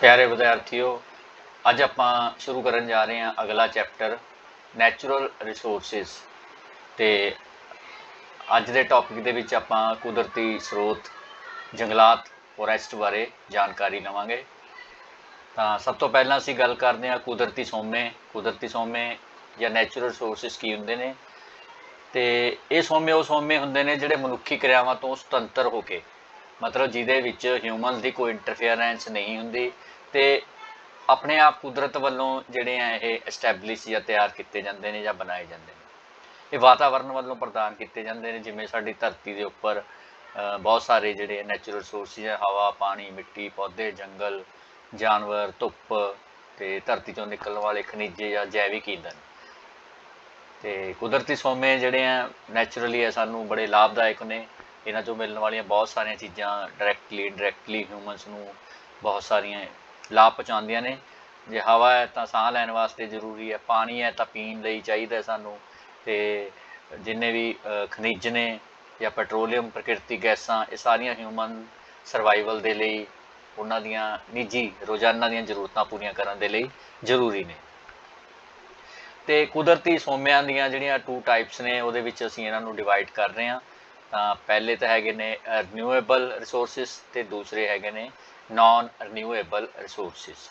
ਪਿਆਰੇ ਵਿਦਿਆਰਥੀਓ, ਅੱਜ ਆਪਾਂ ਸ਼ੁਰੂ ਕਰਨ ਜਾ ਰਹੇ ਹਾਂ ਅਗਲਾ ਚੈਪਟਰ ਨੈਚੁਰਲ ਰਿਸੋਰਸਸ ਤੇ ਅੱਜ ਦੇ ਟੌਪਿਕ ਦੇ ਵਿੱਚ ਆਪਾਂ ਕੁਦਰਤੀ ਸਰੋਤ, ਜੰਗਲਾਤ ਫੋਰੈਸਟ ਬਾਰੇ ਜਾਣਕਾਰੀ ਲਵਾਂਗੇ। ਤਾਂ ਸਭ ਤੋਂ ਪਹਿਲਾਂ ਅਸੀਂ ਗੱਲ ਕਰਦੇ ਹਾਂ ਕੁਦਰਤੀ ਸੋਮੇ ਕੁਦਰਤੀ ਸੋਮੇ ਜਾਂ ਨੈਚੁਰਲ ਰਿਸੋਰਸਸ ਕੀ ਹੁੰਦੇ ਨੇ ਤੇ ਇਹ ਸੋਮੇ ਉਹ ਸੋਮੇ ਹੁੰਦੇ ਨੇ ਜਿਹੜੇ ਮਨੁੱਖੀ ਕਿਰਿਆਵਾਂ ਤੋਂ ਸੁਤੰਤਰ ਹੋ ਕੇ ਮਤਲਬ ਜਿਹਦੇ ਵਿੱਚ ਹਿਊਮਨਸ ਦੀ ਕੋਈ ਇੰਟਰਫੇਰੈਂਸ ਨਹੀਂ ਹੁੰਦੀ ਤੇ ਆਪਣੇ ਆਪ ਕੁਦਰਤ ਵੱਲੋਂ ਜਿਹੜੇ ਆ ਇਹ ਐਸਟੈਬਲਿਸ਼ ਜਾਂ ਤਿਆਰ ਕੀਤੇ ਜਾਂਦੇ ਨੇ ਜਾਂ ਬਣਾਏ ਜਾਂਦੇ ਨੇ। ਇਹ ਵਾਤਾਵਰਣ ਵੱਲੋਂ ਪ੍ਰਦਾਨ ਕੀਤੇ ਜਾਂਦੇ ਨੇ, ਜਿਵੇਂ ਸਾਡੀ ਧਰਤੀ ਦੇ ਉੱਪਰ ਬਹੁਤ ਸਾਰੇ ਜਿਹੜੇ ਨੈਚੁਰਲ ਰਿਸੋਰਸਿਸ ਹਵਾ, ਪਾਣੀ, ਮਿੱਟੀ, ਪੌਦੇ, ਜੰਗਲ, ਜਾਨਵਰ, ਧੁੱਪ ਤੇ ਧਰਤੀ ਤੋਂ ਨਿਕਲਣ ਵਾਲੇ ਖਣਿਜ ਜਾਂ ਜੈਵਿਕ ਈਂਧਨ ਤੇ ਕੁਦਰਤੀ ਸੋਮੇ ਜਿਹੜੇ ਆ ਨੈਚੁਰਲੀ ਆ ਸਾਨੂੰ ਬੜੇ ਲਾਭਦਾਇਕ ਨੇ। ਇਹਨਾਂ ਤੋਂ ਮਿਲਣ ਵਾਲੀਆਂ ਬਹੁਤ ਸਾਰੀਆਂ ਚੀਜ਼ਾਂ ਡਾਇਰੈਕਟਲੀ ਇਨਡਾਇਰੈਕਟਲੀ ਹਿਊਮਨਸ ਨੂੰ ਬਹੁਤ ਸਾਰੀਆਂ ਲਾਭ ਪਹੁੰਚਾਉਂਦੀਆਂ ਨੇ। ਜੇ ਹਵਾ ਹੈ ਤਾਂ ਸਾਹ ਲੈਣ ਵਾਸਤੇ ਜ਼ਰੂਰੀ ਹੈ। ਪਾਣੀ ਹੈ ਤਾਂ ਪੀਣ ਲਈ ਚਾਹੀਦਾ ਸਾਨੂੰ। ਤੇ ਜਿੰਨੇ ਵੀ ਖਣਿਜ ਨੇ ਜਾਂ ਪੈਟਰੋਲੀਅਮ, ਪ੍ਰਕਿਰਤੀ ਗੈਸਾਂ, ਇਹ ਸਾਰੀਆਂ ਹਿਊਮਨ ਸਰਵਾਈਵਲ ਦੇ ਲਈ, ਉਹਨਾਂ ਦੀਆਂ ਨਿੱਜੀ ਰੋਜ਼ਾਨਾ ਦੀਆਂ ਜ਼ਰੂਰਤਾਂ ਪੂਰੀਆਂ ਕਰਨ ਦੇ ਲਈ ਜ਼ਰੂਰੀ ਨੇ। ਤੇ ਕੁਦਰਤੀ ਸੋਮਿਆਂ ਦੀਆਂ ਜਿਹੜੀਆਂ ਟੂ ਟਾਈਪਸ ਨੇ, ਉਹਦੇ ਵਿੱਚ ਅਸੀਂ ਇਹਨਾਂ ਨੂੰ ਡਿਵਾਈਡ ਕਰ ਰਹੇ ਹਾਂ। ਤਾਂ ਪਹਿਲੇ ਤਾਂ ਹੈਗੇ ਨੇ ਰੀਨਿਊਏਬਲ ਰਿਸੋਰਸਸ ਤੇ ਦੂਸਰੇ ਹੈਗੇ ਨੇ ਨਾਨ-ਰਿਨਿਊਏਬਲ ਰਿਸੋਰਸਸ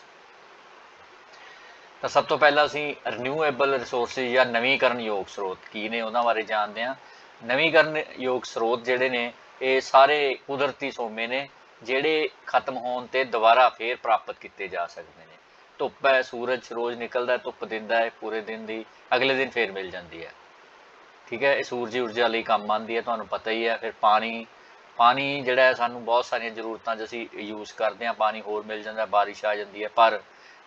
ਤਾਂ ਸਭ ਤੋਂ ਪਹਿਲਾਂ ਅਸੀਂ ਰਿਨਿਊਏਬਲ ਰਿਸੋਰਸਸ ਜਾਂ ਨਵੀਕਰਨਯੋਗ ਸਰੋਤ ਕੀ ਨੇ ਉਹਨਾਂ ਬਾਰੇ ਜਾਣਦੇ ਹਾਂ। ਨਵੀਕਰਨਯੋਗ ਸਰੋਤ ਜਿਹੜੇ ਨੇ, ਇਹ ਸਾਰੇ ਕੁਦਰਤੀ ਸੋਮੇ ਨੇ, ਜਿਹੜੇ ਖਤਮ ਹੋਣ ਤੇ ਦੁਬਾਰਾ ਫੇਰ ਪ੍ਰਾਪਤ ਕੀਤੇ ਜਾ ਸਕਦੇ ਨੇ। ਧੁੱਪ ਹੈ, ਸੂਰਜ ਰੋਜ਼ ਨਿਕਲਦਾ ਹੈ, ਧੁੱਪ ਦਿੰਦਾ ਹੈ, ਪੂਰੇ ਦਿਨ ਦੀ, ਅਗਲੇ ਦਿਨ ਫੇਰ ਮਿਲ ਜਾਂਦੀ ਹੈ। ਠੀਕ ਹੈ, ਇਹ ਸੂਰਜੀ ਊਰਜਾ ਲਈ ਕੰਮ ਆਉਂਦੀ ਹੈ, ਤੁਹਾਨੂੰ ਪਤਾ ਹੀ ਹੈ, ਫਿਰ ਪਾਣੀ ਪਾਣੀ ਜਿਹੜਾ ਹੈ, ਸਾਨੂੰ ਬਹੁਤ ਸਾਰੀਆਂ ਜ਼ਰੂਰਤਾਂ 'ਚ ਅਸੀਂ ਯੂਜ਼ ਕਰਦੇ ਹਾਂ, ਪਾਣੀ ਹੋਰ ਮਿਲ ਜਾਂਦਾ, ਬਾਰਿਸ਼ ਆ ਜਾਂਦੀ ਹੈ, ਪਰ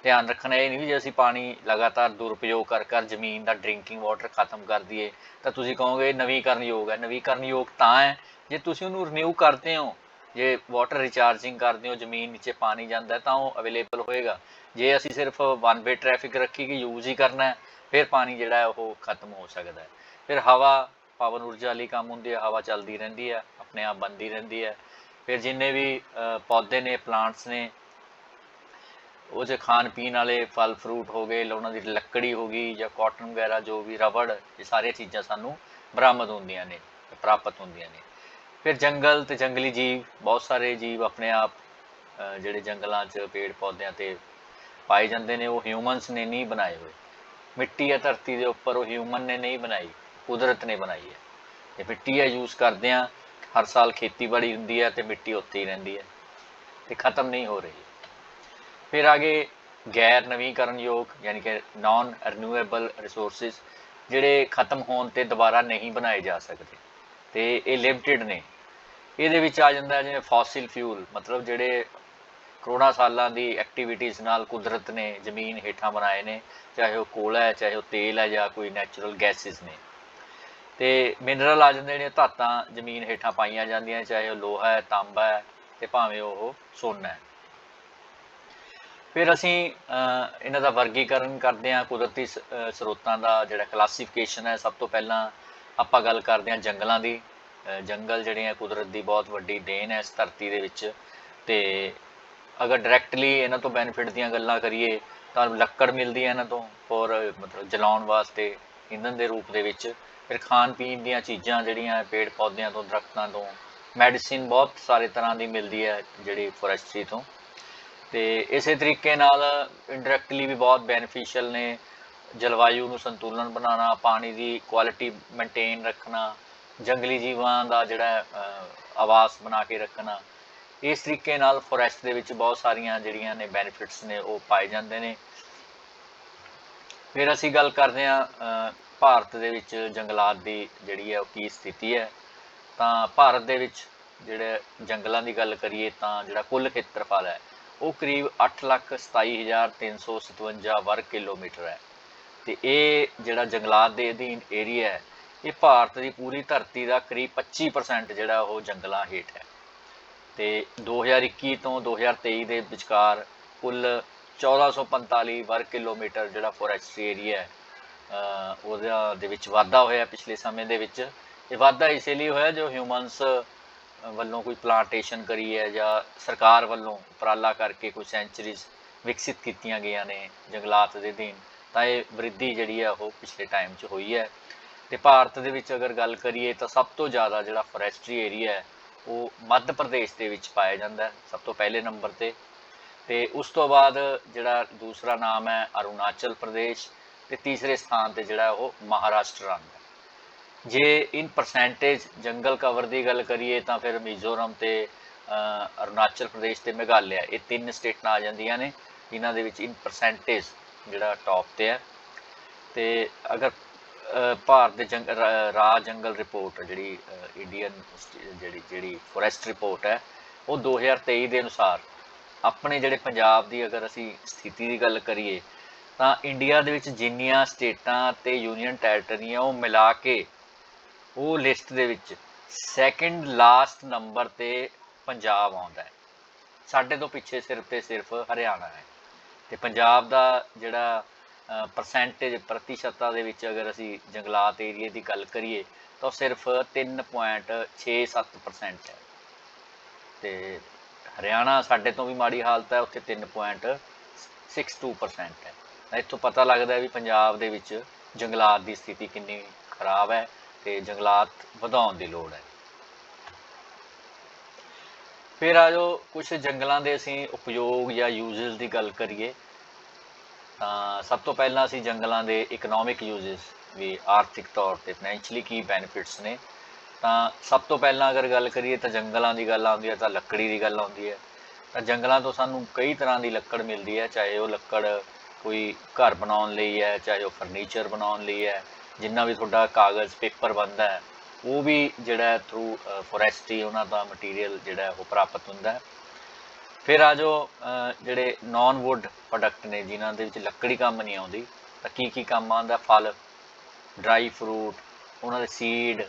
ਧਿਆਨ ਰੱਖਣਾ ਇਹ ਨਹੀਂ ਵੀ ਜੇ ਅਸੀਂ ਪਾਣੀ ਲਗਾਤਾਰ ਦੁਰਉਪਯੋਗ ਕਰ ਕਰ ਜ਼ਮੀਨ ਦਾ ਡਰਿੰਕਿੰਗ ਵਾਟਰ ਖਤਮ ਕਰ ਦਈਏ, ਤਾਂ ਤੁਸੀਂ ਕਹੋਗੇ ਇਹ ਨਵੀਕਰਨਯੋਗ ਹੈ ਨਵੀਕਰਨ ਯੋਗ ਤਾਂ ਹੈ, ਜੇ ਤੁਸੀਂ ਉਹਨੂੰ ਰੀਨਿਊ ਕਰਦੇ ਹੋ, ਜੇ ਵਾਟਰ ਰਿਚਾਰਜਿੰਗ ਕਰਦੇ ਹੋ, ਜ਼ਮੀਨ ਨੀਚੇ ਪਾਣੀ ਜਾਂਦਾ ਤਾਂ ਉਹ ਅਵੇਲੇਬਲ ਹੋਏਗਾ। ਜੇ ਅਸੀਂ ਸਿਰਫ ਵਨ ਵੇ ਟ੍ਰੈਫਿਕ ਰੱਖੀ ਕਿ ਯੂਜ਼ ਹੀ ਕਰਨਾ ਹੈ, ਫਿਰ ਪਾਣੀ ਜਿਹੜਾ ਹੈ ਉਹ ਖਤਮ ਹੋ ਸਕਦਾ ਹੈ। ਫਿਰ ਹਵਾ ਪਵਨ ਊਰਜਾ ਵਾਲੀ ਕੰਮ ਹੁੰਦੀ ਹੈ, ਹਵਾ ਚੱਲਦੀ ਰਹਿੰਦੀ ਹੈ, ਆਪਣੇ ਆਪ ਬੰਦੀ ਰਹਿੰਦੀ ਹੈ। ਫਿਰ ਜਿੰਨੇ ਵੀ ਪੌਦੇ ਨੇ ਪਲਾਂਟਸ ਨੇ, ਉਹ ਜੇ ਖਾਣ ਪੀਣ ਵਾਲੇ ਫਲ ਫਰੂਟ ਹੋ ਗਏ, ਉਹਨਾਂ ਦੀ ਲੱਕੜੀ ਹੋ ਗਈ ਜਾਂ ਕਾਟਨ ਵਗੈਰਾ, ਜੋ ਵੀ ਰਬੜ, ਇਹ ਸਾਰੀਆਂ ਚੀਜ਼ਾਂ ਸਾਨੂੰ ਬਰਾਮਦ ਹੁੰਦੀਆਂ ਨੇ, ਪ੍ਰਾਪਤ ਹੁੰਦੀਆਂ ਨੇ। ਫਿਰ ਜੰਗਲ ਤੇ ਜੰਗਲੀ ਜੀਵ, ਬਹੁਤ ਸਾਰੇ ਜੀਵ ਆਪਣੇ ਆਪ ਜਿਹੜੇ ਜੰਗਲਾਂ 'ਚ ਪੇੜ ਪੌਦਿਆਂ ਤੇ ਪਾਏ ਜਾਂਦੇ ਨੇ, ਉਹ ਹਿਊਮਨਸ ਨੇ ਨਹੀਂ ਬਣਾਏ ਹੋਏ। ਮਿੱਟੀ ਹੈ, ਧਰਤੀ ਦੇ ਉੱਪਰ ਉਹ ਹਿਊਮਨ ਨੇ ਨਹੀਂ ਬਣਾਈ। ਕੁਦਰਤ ਨੇ ਬਣਾਈ ਹੈ। ਤੇ ਮਿੱਟੀ ਹੈ ਯੂਜ਼ ਕਰਦੇ ਆ ਹਰ ਸਾਲ ਖੇਤੀਬਾੜੀ ਹੁੰਦੀ ਹੈ ਤੇ ਮਿੱਟੀ ਉੱਥੇ ਹੀ ਰਹਿੰਦੀ ਹੈ। ਤੇ ਖਤਮ ਨਹੀਂ ਹੋ ਰਹੀ। ਫਿਰ ਆਗੇ ਗੈਰ ਨਵੀਕਰਨ ਯੋਗ ਯਾਨੀ ਕਿ ਨਾਨ ਰੀਨਿਊਏਬਲ ਰਿਸੋਰਸਸ ਜਿਹੜੇ ਖਤਮ ਹੋਣ ਤੇ ਦੁਬਾਰਾ ਨਹੀਂ ਬਣਾਏ ਜਾ ਸਕਦੇ। ਤੇ ਇਹ ਲਿਮਟਿਡ ਨੇ। ਇਹਦੇ ਵਿੱਚ ਆ ਜਾਂਦਾ ਜਿਵੇਂ ਫੋਸਿਲ ਫਿਊਲ ਮਤਲਬ ਜਿਹੜੇ ਕਰੋੜਾਂ ਸਾਲਾਂ ਦੀ ਐਕਟੀਵਿਟੀਜ਼ ਨਾਲ ਕੁਦਰਤ ਨੇ ਜ਼ਮੀਨ ਹੇਠਾਂ ਬਣਾਏ ਨੇ, ਚਾਹੇ ਉਹ ਕੋਲਾ ਹੈ, ਚਾਹੇ ਉਹ ਤੇਲ ਹੈ ਜਾਂ ਕੋਈ ਨੈਚੁਰਲ ਗੈਸਿਸ ਨੇ। ਤੇ ਮਿਨਰਲ ਆ ਜਾਂਦੇ ਨੇ, ਧਾਤਾਂ ਜ਼ਮੀਨ ਹੇਠਾਂ ਪਾਈਆਂ ਜਾਂਦੀਆਂ, ਚਾਹੇ ਉਹ ਲੋਹਾ ਹੈ, ਤਾਂਬਾ ਹੈ ਤੇ ਭਾਵੇਂ ਉਹ ਸੋਨਾ ਹੈ। ਫਿਰ ਅਸੀਂ ਇਹਨਾਂ ਦਾ ਵਰਗੀਕਰਨ ਕਰਦੇ ਹਾਂ, ਕੁਦਰਤੀ ਸਰੋਤਾਂ ਦਾ ਜਿਹੜਾ ਕਲਾਸੀਫਿਕੇਸ਼ਨ ਹੈ, ਸਭ ਤੋਂ ਪਹਿਲਾਂ ਆਪਾਂ ਗੱਲ ਕਰਦੇ ਹਾਂ ਜੰਗਲਾਂ ਦੀ। ਜੰਗਲ ਜਿਹੜੇ ਆ, ਕੁਦਰਤ ਦੀ ਬਹੁਤ ਵੱਡੀ ਦੇਣ ਹੈ ਇਸ ਧਰਤੀ ਦੇ ਵਿੱਚ ਤੇ ਅਗਰ ਡਾਇਰੈਕਟਲੀ ਇਹਨਾਂ ਤੋਂ ਬੈਨੀਫਿਟ ਦੀਆਂ ਗੱਲਾਂ ਕਰੀਏ, ਤਾਂ ਲੱਕੜ ਮਿਲਦੀ ਹੈ ਇਹਨਾਂ ਤੋਂ, ਔਰ ਮਤਲਬ ਜਲਾਉਣ ਵਾਸਤੇ ਇੰਧਨ ਦੇ ਰੂਪ ਦੇ ਵਿੱਚ। ਫਿਰ ਖਾਣ ਪੀਣ ਦੀਆਂ ਚੀਜ਼ਾਂ ਜਿਹੜੀਆਂ ਪੇੜ ਪੌਦਿਆਂ ਤੋਂ, ਦਰਖਤਾਂ ਤੋਂ ਮੈਡੀਸਿਨ ਬਹੁਤ ਸਾਰੇ ਤਰ੍ਹਾਂ ਦੀ ਮਿਲਦੀ ਹੈ ਜਿਹੜੀ ਫੋਰੈਸਟਰੀ ਤੋਂ। ਤੇ ਇਸੇ ਤਰੀਕੇ ਨਾਲ ਇਨਡਾਇਰੈਕਟਲੀ ਵੀ ਬਹੁਤ ਬੈਨੀਫੀਸ਼ੀਅਲ ਨੇ ਜਲਵਾਯੂ ਨੂੰ ਸੰਤੁਲਨ ਬਣਾਉਣਾ, ਪਾਣੀ ਦੀ ਕੁਆਲਿਟੀ ਮੇਨਟੇਨ ਰੱਖਣਾ, ਜੰਗਲੀ ਜੀਵਾਂ ਦਾ ਜਿਹੜਾ ਆਵਾਸ ਬਣਾ ਕੇ ਰੱਖਣਾ। ਇਸ ਤਰੀਕੇ ਨਾਲ ਫੋਰੈਸਟ ਦੇ ਵਿੱਚ ਬਹੁਤ ਸਾਰੀਆਂ ਜਿਹੜੀਆਂ ਨੇ ਬੈਨੀਫਿਟਸ ਨੇ ਉਹ ਪਾਏ ਜਾਂਦੇ ਨੇ। ਫਿਰ ਅਸੀਂ ਗੱਲ ਕਰਦੇ ਹਾਂ ਭਾਰਤ ਦੇ ਵਿੱਚ ਜੰਗਲਾਤ ਦੀ ਜਿਹੜੀ ਹੈ ਉਹ ਕੀ ਸਥਿਤੀ ਹੈ, ਤਾਂ ਭਾਰਤ ਦੇ ਵਿੱਚ ਜਿਹੜੇ ਜੰਗਲਾਂ ਦੀ ਗੱਲ ਕਰੀਏ ਤਾਂ ਜਿਹੜਾ ਕੁੱਲ ਖੇਤਰਫਲ ਹੈ, ਉਹ ਕਰੀਬ 827357 ਵਰਗ ਕਿਲੋਮੀਟਰ ਹੈ। ਤੇ ਇਹ ਜਿਹੜਾ ਜੰਗਲਾਤ ਦੇ ਅਧੀਨ ਏਰੀਆ ਹੈ, ਇਹ ਭਾਰਤ ਦੀ ਪੂਰੀ ਧਰਤੀ ਦਾ ਕਰੀਬ 25% ਜਿਹੜਾ ਉਹ ਜੰਗਲਾਂ ਹੇਠ ਹੈ। ਤੇ 2021 ਤੋਂ 2023 ਦੇ ਵਿਚਕਾਰ ਕੁੱਲ 1445 ਵਰਗ ਕਿਲੋਮੀਟਰ ਜਿਹੜਾ ਫੋਰੈਸਟ ਏਰੀਆ ਹੈ ਉਹਦਾ ਦੇ ਵਿੱਚ ਵਾਧਾ ਹੋਇਆ ਪਿਛਲੇ ਸਮੇਂ ਦੇ ਵਿੱਚ। ਇਹ ਵਾਧਾ ਇਸੇ ਲਈ ਹੋਇਆ ਜੋ ਹਿਊਮਨਸ ਵੱਲੋਂ ਕੋਈ ਪਲਾਂਟੇਸ਼ਨ ਕਰੀ ਹੈ ਜਾਂ ਸਰਕਾਰ ਵੱਲੋਂ ਉਪਰਾਲਾ ਕਰਕੇ ਕੋਈ ਸੈਂਚਰੀਜ਼ ਵਿਕਸਿਤ ਕੀਤੀਆਂ ਗਈਆਂ ਨੇ ਜੰਗਲਾਤ ਦੇ ਅਧੀਨ, ਤਾਂ ਇਹ ਵ੍ਰਿੱਧੀ ਜਿਹੜੀ ਹੈ ਉਹ ਪਿਛਲੇ ਟਾਈਮ 'ਚ ਹੋਈ ਹੈ। ਤੇ ਭਾਰਤ ਦੇ ਵਿੱਚ ਅਗਰ ਗੱਲ ਕਰੀਏ ਤਾਂ ਸਭ ਤੋਂ ਜ਼ਿਆਦਾ ਜਿਹੜਾ ਫੋਰੈਸਟਰੀ ਏਰੀਆ ਹੈ, ਉਹ ਮੱਧ ਪ੍ਰਦੇਸ਼ ਦੇ ਵਿੱਚ ਪਾਇਆ ਜਾਂਦਾ ਹੈ, ਸਭ ਤੋਂ ਪਹਿਲੇ ਨੰਬਰ ਤੇ। ਤੇ ਉਸ ਤੋਂ ਬਾਅਦ ਜਿਹੜਾ ਦੂਸਰਾ ਨਾਮ ਹੈ ਅਰੁਣਾਚਲ ਪ੍ਰਦੇਸ਼। ਤੇ ਤੀਸਰੇ ਸਥਾਨ ਤੇ ਜਿਹੜਾ ਉਹ ਮਹਾਰਾਸ਼ਟਰ ਆਉਂਦਾ ਹੈ। ਜੇ ਇਨ ਪਰਸੈਂਟੇਜ ਜੰਗਲ ਕਵਰ ਦੀ ਗੱਲ ਕਰੀਏ ਤਾਂ ਫਿਰ ਮਿਜ਼ੋਰਮ ਤੇ ਅਰੁਣਾਚਲ ਪ੍ਰਦੇਸ਼ ਤੇ ਮੇਘਾਲਿਆ ਇਹ ਤਿੰਨ ਸਟੇਟਾਂ ਆ ਜਾਂਦੀਆਂ ਨੇ। ਇਹਨਾਂ ਦੇ ਵਿੱਚ ਇਨ ਪਰਸੈਂਟੇਜ ਜਿਹੜਾ ਟੌਪ ਤੇ ਹੈ। ਤੇ ਅਗਰ ਭਾਰਤ ਦੇ ਜੰਗ, ਰਾ- ਰਾਜ ਜੰਗਲ ਰਿਪੋਰਟ ਜਿਹੜੀ ਇੰਡੀਅਨ ਜਿਹੜੀ ਜਿਹੜੀ ਫੋਰੈਸਟ ਰਿਪੋਰਟ ਹੈ, ਉਹ 2023 ਦੇ ਅਨੁਸਾਰ ਆਪਣੇ ਜਿਹੜੇ ਪੰਜਾਬ ਦੀ ਅਗਰ ਅਸੀਂ ਸਥਿਤੀ ਦੀ ਗੱਲ ਕਰੀਏ ਤਾਂ ਇੰਡੀਆ ਦੇ ਵਿੱਚ ਜਿੰਨੀਆਂ ਸਟੇਟਾਂ ਤੇ ਯੂਨੀਅਨ ਟੈਰੀਟਰੀਆਂ ਉਹ ਮਿਲਾ ਕੇ ਉਹ ਲਿਸਟ ਦੇ ਵਿੱਚ ਸੈਕਿੰਡ ਲਾਸਟ ਨੰਬਰ ਤੇ ਪੰਜਾਬ ਆਉਂਦਾ ਹੈ। ਸਾਡੇ ਤੋਂ ਪਿੱਛੇ ਸਿਰਫ ਤੇ ਸਿਰਫ ਹਰਿਆਣਾ ਹੈ। ਤੇ ਪੰਜਾਬ ਦਾ ਜਿਹੜਾ ਪਰਸੈਂਟੇਜ ਪ੍ਰਤੀਸ਼ਤਤਾ ਦੇ ਵਿੱਚ ਅਗਰ ਅਸੀਂ ਜੰਗਲਾਤ ਏਰੀਏ ਦੀ ਗੱਲ ਕਰੀਏ, ਤਾਂ ਉਹ ਸਿਰਫ 3.67% ਹੈ। ਤੇ ਹਰਿਆਣਾ ਸਾਡੇ ਤੋਂ ਵੀ ਮਾੜੀ ਹਾਲਤ ਹੈ, ਉੱਥੇ 3.62% ਹੈ। ਤਾਂ ਇੱਥੋਂ ਪਤਾ ਲੱਗਦਾ ਹੈ ਵੀ ਪੰਜਾਬ ਦੇ ਵਿੱਚ ਜੰਗਲਾਤ ਦੀ ਸਥਿਤੀ ਕਿੰਨੀ ਖਰਾਬ ਹੈ ਤੇ ਜੰਗਲਾਤ ਵਧਾਉਣ ਦੀ ਲੋੜ ਹੈ। ਫਿਰ ਆ ਜੋ ਕੁਝ ਜੰਗਲਾਂ ਦੇ ਅਸੀਂ ਉਪਯੋਗ ਜਾਂ ਯੂਜ਼ਸ ਦੀ ਗੱਲ ਕਰੀਏ, ਤਾਂ ਸਭ ਤੋਂ ਪਹਿਲਾਂ ਅਸੀਂ ਜੰਗਲਾਂ ਦੇ ਇਕਨੋਮਿਕ ਯੂਜ਼ਸ ਵੀ ਆਰਥਿਕ ਤੌਰ ਤੇ ਫਾਈਨੈਂਸ਼ੀਅਲੀ ਕੀ ਬੈਨੀਫਿਟਸ ਨੇ। ਤਾਂ ਸਭ ਤੋਂ ਪਹਿਲਾਂ ਅਗਰ ਗੱਲ ਕਰੀਏ ਤਾਂ ਜੰਗਲਾਂ ਦੀ ਗੱਲ ਆਉਂਦੀ ਹੈ, ਤਾਂ ਲੱਕੜੀ ਦੀ ਗੱਲ ਆਉਂਦੀ ਹੈ। ਤਾਂ ਜੰਗਲਾਂ ਤੋਂ ਸਾਨੂੰ ਕਈ ਤਰ੍ਹਾਂ ਦੀ ਲੱਕੜ ਮਿਲਦੀ ਹੈ, ਚਾਹੇ ਉਹ ਲੱਕੜ ਕੋਈ ਘਰ ਬਣਾਉਣ ਲਈ ਹੈ, ਚਾਹੇ ਉਹ ਫਰਨੀਚਰ ਬਣਾਉਣ ਲਈ ਹੈ, ਜਿੰਨਾ ਵੀ ਤੁਹਾਡਾ ਕਾਗਜ਼ ਪੇਪਰ ਬਣਦਾ ਹੈ, ਉਹ ਵੀ ਜਿਹੜਾ ਥਰੂ ਫੋਰੈਸਟਰੀ ਉਹਨਾਂ ਦਾ ਮਟੀਰੀਅਲ ਜਿਹੜਾ ਉਹ ਪ੍ਰਾਪਤ ਹੁੰਦਾ ਹੈ। ਫਿਰ ਆ ਜੋ ਜਿਹੜੇ ਨਾਨ ਵੁੱਡ ਪ੍ਰੋਡਕਟ ਨੇ, ਜਿਨ੍ਹਾਂ ਦੇ ਵਿੱਚ ਲੱਕੜੀ ਕੰਮ ਨਹੀਂ ਆਉਂਦੀ, ਤਾਂ ਕੀ ਕੀ ਕੰਮ ਆਉਂਦਾ? ਫਲ ਡਰਾਈ ਫਰੂਟ ਉਹਨਾਂ ਦੇ ਸੀਡ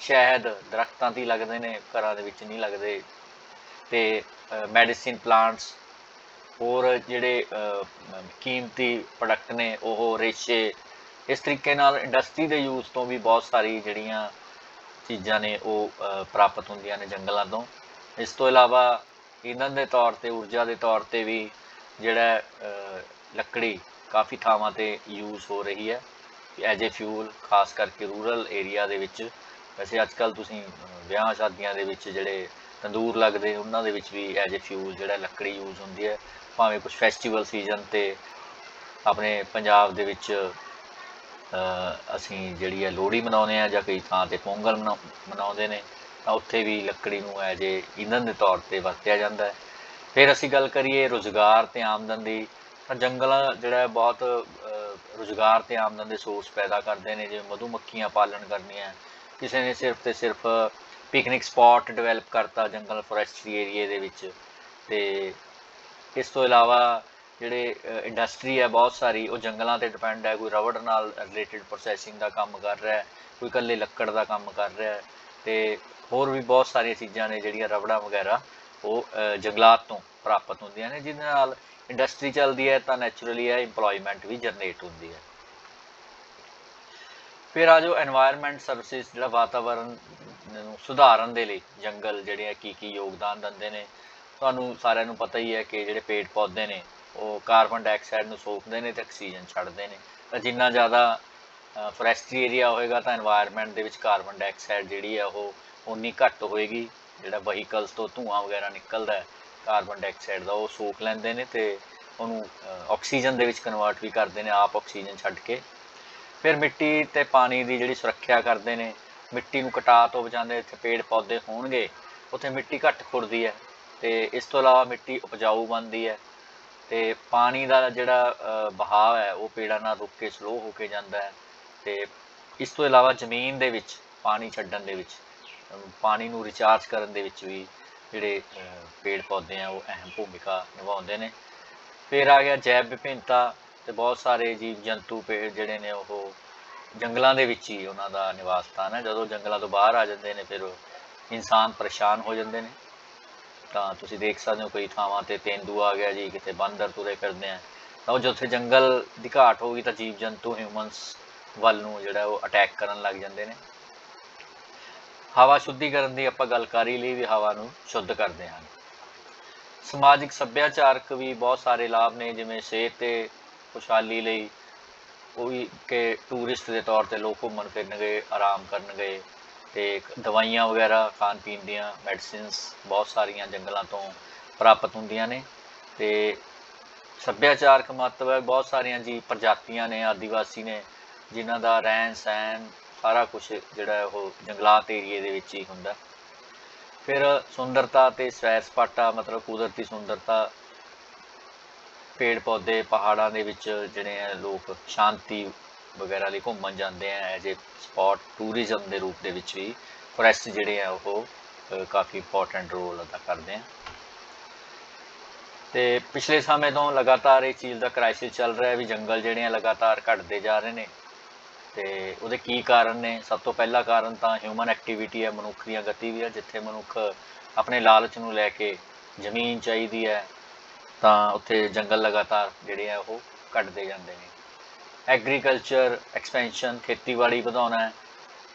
ਸ਼ਹਿਦ, ਦਰਖਤਾਂ ਤੇ ਲੱਗਦੇ ਨੇ, ਘਰਾਂ ਦੇ ਵਿੱਚ ਨਹੀਂ ਲੱਗਦੇ। ਤੇ ਮੈਡੀਸਿਨ ਪਲਾਂਟਸ ਹੋਰ ਜਿਹੜੇ ਕੀਮਤੀ ਪ੍ਰੋਡਕਟ ਨੇ ਉਹ ਰੇਸ਼ੇ ਇਸ ਤਰੀਕੇ ਨਾਲ ਇੰਡਸਟਰੀ ਦੇ ਯੂਜ਼ ਤੋਂ ਵੀ ਬਹੁਤ ਸਾਰੀ ਜਿਹੜੀਆਂ ਚੀਜ਼ਾਂ ਨੇ ਉਹ ਪ੍ਰਾਪਤ ਹੁੰਦੀਆਂ ਨੇ ਜੰਗਲਾਂ ਤੋਂ। ਇਸ ਤੋਂ ਇਲਾਵਾ ਇੰਧਨ ਦੇ ਤੌਰ ਤੇ ਊਰਜਾ ਦੇ ਤੌਰ ਤੇ ਵੀ ਜਿਹੜਾ ਲੱਕੜੀ ਕਾਫੀ ਥਾਵਾਂ ਤੇ ਯੂਜ਼ ਹੋ ਰਹੀ ਹੈ। ਐਜ ਏ ਫਿਊਲ ਖਾਸ ਕਰਕੇ ਰੂਰਲ ਏਰੀਆ ਦੇ ਵਿੱਚ। ਵੈਸੇ ਅੱਜ ਕੱਲ ਤੁਸੀਂ ਅ, ਵਿਆਹ ਸ਼ਾਦੀਆਂ ਦੇ ਵਿੱਚ ਜਿਹੜੇ ਤੰਦੂਰ ਲੱਗਦੇ ਉਹਨਾਂ ਦੇ ਵਿੱਚ ਵੀ ਐਜ ਏ ਫਿਊਲ ਜਿਹੜਾ ਲੱਕੜੀ ਯੂਜ਼ ਹੁੰਦੀ ਹੈ ਭਾਵੇਂ ਕੁਝ ਫੈਸਟੀਵਲ ਸੀਜ਼ਨ ਤੇ ਆਪਣੇ ਪੰਜਾਬ ਦੇ ਵਿੱਚ ਅਸੀਂ ਜਿਹੜੀ ਹੈ ਲੋਹੜੀ ਮਨਾਉਂਦੇ ਆ ਜਾਂ ਕਈ ਥਾਂ ਤੇ ਪੋਂਗਲ ਮਨਾ- ਮਨਾਉਂਦੇ ਨੇ ਤਾਂ ਉੱਥੇ ਵੀ ਲੱਕੜੀ ਨੂੰ ਐਜ ਏ ਈਂਧਨ ਦੇ ਤੌਰ ਤੇ ਵਰਤਿਆ ਜਾਂਦਾ ਹੈ। ਫਿਰ ਅਸੀਂ ਗੱਲ ਕਰੀਏ ਰੁਜ਼ਗਾਰ ਤੇ ਆਮਦਨ ਦੀ ਤਾਂ ਜੰਗਲ ਜਿਹੜਾ ਬਹੁਤ ਅ, ਰੁਜ਼ਗਾਰ ਤੇ ਆਮਦਨ ਦੇ ਸੋਰਸ ਪੈਦਾ ਕਰਦੇ ਨੇ ਜਿਵੇਂ ਮਧੂ ਮੱਖੀਆਂ ਪਾਲਣ ਕਰਨੀਆਂ ਕਿਸੇ ਨੇ ਸਿਰਫ ਤੇ ਸਿਰਫ ਪਿਕਨਿਕ ਸਪਾਟ ਡਿਵੈਲਪ ਕਰਤਾ ਜੰਗਲ ਫੋਰੈਸਟਰੀ ਏਰੀਆ ਦੇ ਵਿੱਚ ਤੇ ਇਸ ਤੋਂ ਇਲਾਵਾ ਜਿਹੜੇ ਇੰਡਸਟਰੀ ਹੈ ਬਹੁਤ ਸਾਰੀ, ਉਹ ਜੰਗਲਾਂ ਤੇ ਡਿਪੈਂਡ ਹੈ, ਕੋਈ ਰਬੜ ਨਾਲ ਰਿਲੇਟਡ ਪ੍ਰੋਸੈਸਿੰਗ ਦਾ ਕੰਮ ਕਰ ਰਿਹਾ ਹੈ, ਕੋਈ ਇਕੱਲੇ ਲੱਕੜ ਦਾ ਕੰਮ ਕਰ ਰਿਹਾ ਹੈ ਤੇ ਹੋਰ ਵੀ ਬਹੁਤ ਸਾਰੀਆਂ ਚੀਜ਼ਾਂ ਨੇ ਜਿਹੜੀਆਂ ਰਬੜਾਂ ਵਗੈਰਾ ਉਹ ਜੰਗਲਾਤ ਤੋਂ ਪ੍ਰਾਪਤ ਹੁੰਦੀਆਂ ਨੇ, ਜਿਹਦੇ ਨਾਲ ਇੰਡਸਟਰੀ ਚੱਲਦੀ ਹੈ ਤਾਂ ਨੇਚਰਲੀ ਹੈ EMPLOYMENT ਵੀ ਜਨਰੇਟ ਹੁੰਦੀ ਹੈ। ਫਿਰ ਆ ਜੋ এনवायरमेंट ਸਰਵਿਸਿਜ਼ ਜਿਹੜਾ ਵਾਤਾਵਰਣ ਨੂੰ ਸੁਧਾਰਨ ਦੇ ਲਈ ਜੰਗਲ ਜਿਹੜੇ ਆ ਕੀ ਕੀ ਯੋਗਦਾਨ ਦਿੰਦੇ ਨੇ। ਤੁਹਾਨੂੰ ਸਾਰਿਆਂ ਨੂੰ ਪਤਾ ਹੀ ਹੈ ਕਿ ਜਿਹੜੇ ਪੇੜ ਪੌਦੇ ਨੇ, ਉਹ ਕਾਰਬਨ ਡਾਈਆਕਸਾਈਡ ਨੂੰ ਸੋਖਦੇ ਨੇ ਤੇ ਆਕਸੀਜਨ ਛੱਡਦੇ ਨੇ। ਤਾਂ ਜਿੰਨਾ ਜ਼ਿਆਦਾ ਫੋਰੈਸਟਰੀ ਏਰੀਆ ਹੋਏਗਾ ਤਾਂ এনवायरमेंट ਦੇ ਵਿੱਚ ਕਾਰਬਨ ਡਾਈਆਕਸਾਈਡ ਜਿਹੜੀ ਆ, ਉਹ ਉਨੀ ਘੱਟ ਹੋਏਗੀ। ਜਿਹੜਾ ਵਹੀਕਲਸ ਤੋਂ ਧੂਆਂ ਵਗੈਰਾ ਨਿਕਲਦਾ ਹੈ, ਕਾਰਬਨ ਡਾਈਆਕਸਾਈਡ ਦਾ, ਉਹ ਸੋਖ ਲੈਂਦੇ ਨੇ ਤੇ ਉਹਨੂੰ ਆਕਸੀਜਨ ਦੇ ਵਿੱਚ ਕਨਵਰਟ ਵੀ ਕਰਦੇ ਨੇ, ਆਪ ਆਕਸੀਜਨ ਛੱਡ ਕੇ। ਫਿਰ ਮਿੱਟੀ ਤੇ ਪਾਣੀ ਦੀ ਜਿਹੜੀ ਸੁਰੱਖਿਆ ਕਰਦੇ ਨੇ ਮਿੱਟੀ ਨੂੰ ਕਟਾ ਤੋਂ ਬਚਾਉਂਦੇ ਇੱਥੇ ਪੇੜ ਪੌਦੇ ਹੋਣਗੇ ਉੱਥੇ ਮਿੱਟੀ ਘੱਟ ਖੁਰਦੀ ਹੈ ਤੇ ਇਸ ਤੋਂ ਇਲਾਵਾ ਮਿੱਟੀ ਉਪਜਾਊ ਬਣਦੀ ਹੈ ਤੇ ਪਾਣੀ ਦਾ ਜਿਹੜਾ ਅ, ਹੈ ਉਹ ਪੇੜਾਂ ਨਾਲ ਰੁਕ ਕੇ ਸਲੋ ਹੋ ਕੇ ਜਾਂਦਾ ਹੈ ਤੇ ਇਸ ਤੋਂ ਇਲਾਵਾ ਜ਼ਮੀਨ ਦੇ ਵਿੱਚ ਪਾਣੀ ਛੱਡਣ ਦੇ ਵਿੱਚ ਪਾਣੀ ਨੂੰ ਰਿਚਾਰਜ ਕਰਨ ਦੇ ਵਿੱਚ ਵੀ ਜਿਹੜੇ ਪੇੜ ਪੌਦੇ ਆ ਉਹ ਅਹਿਮ ਭੂਮਿਕਾ ਨਿਭਾਉਂਦੇ ਨੇ। ਫਿਰ ਆ ਗਿਆ ਜੈਵ ਵਿਭਿੰਨਤਾ ਤੇ ਬਹੁਤ ਸਾਰੇ ਜੀਵ ਜੰਤੂ ਪੇੜ ਜਿਹੜੇ ਨੇ ਉਹ ਜੰਗਲਾਂ ਦੇ ਵਿੱਚ ਹੀ ਉਹਨਾਂ ਦਾ ਨਿਵਾਸ ਸਥਾਨ ਹੈ। ਜਦੋਂ ਜੰਗਲਾਂ ਤੋਂ ਬਾਹਰ ਆ ਜਾਂਦੇ ਨੇ, ਫਿਰ ਇਨਸਾਨ ਪਰੇਸ਼ਾਨ ਹੋ ਜਾਂਦੇ ਨੇ। ਤਾਂ ਤੁਸੀਂ ਦੇਖ ਸਕਦੇ ਹੋ ਕਈ ਥਾਵਾਂ ਤੇ ਤੇਂਦੂ ਆ ਗਿਆ ਜੀ, ਕਿਤੇ ਬਾਂਦਰ ਤੁਰੇ ਫਿਰਦੇ ਆ। ਤਾਂ ਉਹ ਜਿੱਥੇ ਜੰਗਲ ਦੀ ਘਾਟ ਹੋਗੀ ਤਾਂ ਜੀਵ ਜੰਤੂ ਹਿਊਮਨਸ ਵੱਲ ਨੂੰ ਜਿਹੜਾ ਉਹ ਅਟੈਕ ਕਰਨ ਲੱਗ ਜਾਂਦੇ ਨੇ। ਹਵਾ ਸ਼ੁੱਧੀਕਰਨ ਦੀ ਆਪਾਂ ਗੱਲ ਕਰ ਹੀ ਲਈ ਵੀ ਹਵਾ ਨੂੰ ਸ਼ੁੱਧ ਕਰਦੇ ਹਨ। ਸਮਾਜਿਕ ਸੱਭਿਆਚਾਰਕ ਵੀ ਬਹੁਤ ਸਾਰੇ ਲਾਭ ਨੇ, ਜਿਵੇਂ ਸਿਹਤ ਤੇ ਖੁਸ਼ਹਾਲੀ ਲਈ ਉਹ ਵੀ ਕਿ ਟੂਰਿਸਟ ਦੇ ਤੌਰ ਤੇ ਲੋਕ ਘੁੰਮਣ ਫਿਰਨਗੇ, ਆਰਾਮ ਕਰਨਗੇ ਤੇ ਦਵਾਈਆਂ ਵਗੈਰਾ ਖਾਣ ਪੀਣ ਦੀਆਂ ਮੈਡੀਸਿਨਸ ਬਹੁਤ ਸਾਰੀਆਂ ਜੰਗਲਾਂ ਤੋਂ ਪ੍ਰਾਪਤ ਹੁੰਦੀਆਂ ਨੇ ਤੇ ਸੱਭਿਆਚਾਰਕ ਮਹੱਤਵ ਹੈ, ਬਹੁਤ ਸਾਰੀਆਂ ਜੀ ਪ੍ਰਜਾਤੀਆਂ ਨੇ, ਆਦੀਵਾਸੀ ਨੇ, ਜਿਨ੍ਹਾਂ ਦਾ ਰਹਿਣ ਸਹਿਣ ਸਾਰਾ ਕੁਝ ਜਿਹੜਾ ਉਹ ਜੰਗਲਾਤ ਏਰੀਏ ਦੇ ਵਿੱਚ ਹੀ ਹੁੰਦਾ। ਫਿਰ ਸੁੰਦਰਤਾ ਤੇ ਸੈਰ ਸਪਾਟਾ ਮਤਲਬ ਕੁਦਰਤੀ ਸੁੰਦਰਤਾ ਪੇੜ ਪੌਦੇ ਪਹਾੜਾਂ ਦੇ ਵਿੱਚ ਜਿਹੜੇ ਆ ਲੋਕ ਸ਼ਾਂਤੀ ਵਗੈਰਾ ਲਈ ਘੁੰਮਣ ਜਾਂਦੇ ਆ ਐਜ ਅ ਸਪੌਟ ਟੂਰਿਜ਼ਮ ਦੇ ਰੂਪ ਦੇ ਵਿੱਚ ਵੀ ਫੋਰੈਸਟ ਜਿਹੜੇ ਆ ਉਹ ਕਾਫੀ ਇੰਪੋਰਟੈਂਟ ਰੋਲ ਅਦਾ ਕਰਦੇ ਆ। ਤੇ ਪਿਛਲੇ ਸਮੇਂ ਤੋਂ ਲਗਾਤਾਰ ਇਹ ਚੀਜ਼ ਦਾ ਕ੍ਰਾਈਸਿਸ ਚੱਲ ਰਿਹਾ ਵੀ ਜੰਗਲ ਜਿਹੜੇ ਆ ਲਗਾਤਾਰ ਘਟਦੇ ਜਾ ਰਹੇ ਨੇ। ਤੇ ਉਹਦੇ ਕੀ ਕਾਰਨ ਨੇ? ਸਭ ਤੋਂ ਪਹਿਲਾ ਕਾਰਨ ਤਾਂ ਹਿਊਮਨ ਐਕਟੀਵਿਟੀ ਹੈ, ਮਨੁੱਖ ਦੀਆਂ ਗਤੀਵਿਧੀਆਂ, ਜਿੱਥੇ ਮਨੁੱਖ ਆਪਣੇ ਲਾਲਚ ਨੂੰ ਲੈ ਕੇ ਜ਼ਮੀਨ ਚਾਹੀਦੀ ਹੈ ਤਾਂ ਉੱਥੇ ਜੰਗਲ ਲਗਾਤਾਰ ਜਿਹੜੇ ਆ ਉਹ ਘਟਦੇ ਜਾਂਦੇ ਨੇ। ਐਗਰੀਕਲਚਰ ਐਕਸਪੈਂਸ਼ਨ ਖੇਤੀਬਾੜੀ ਵਧਾਉਣਾ ਹੈ।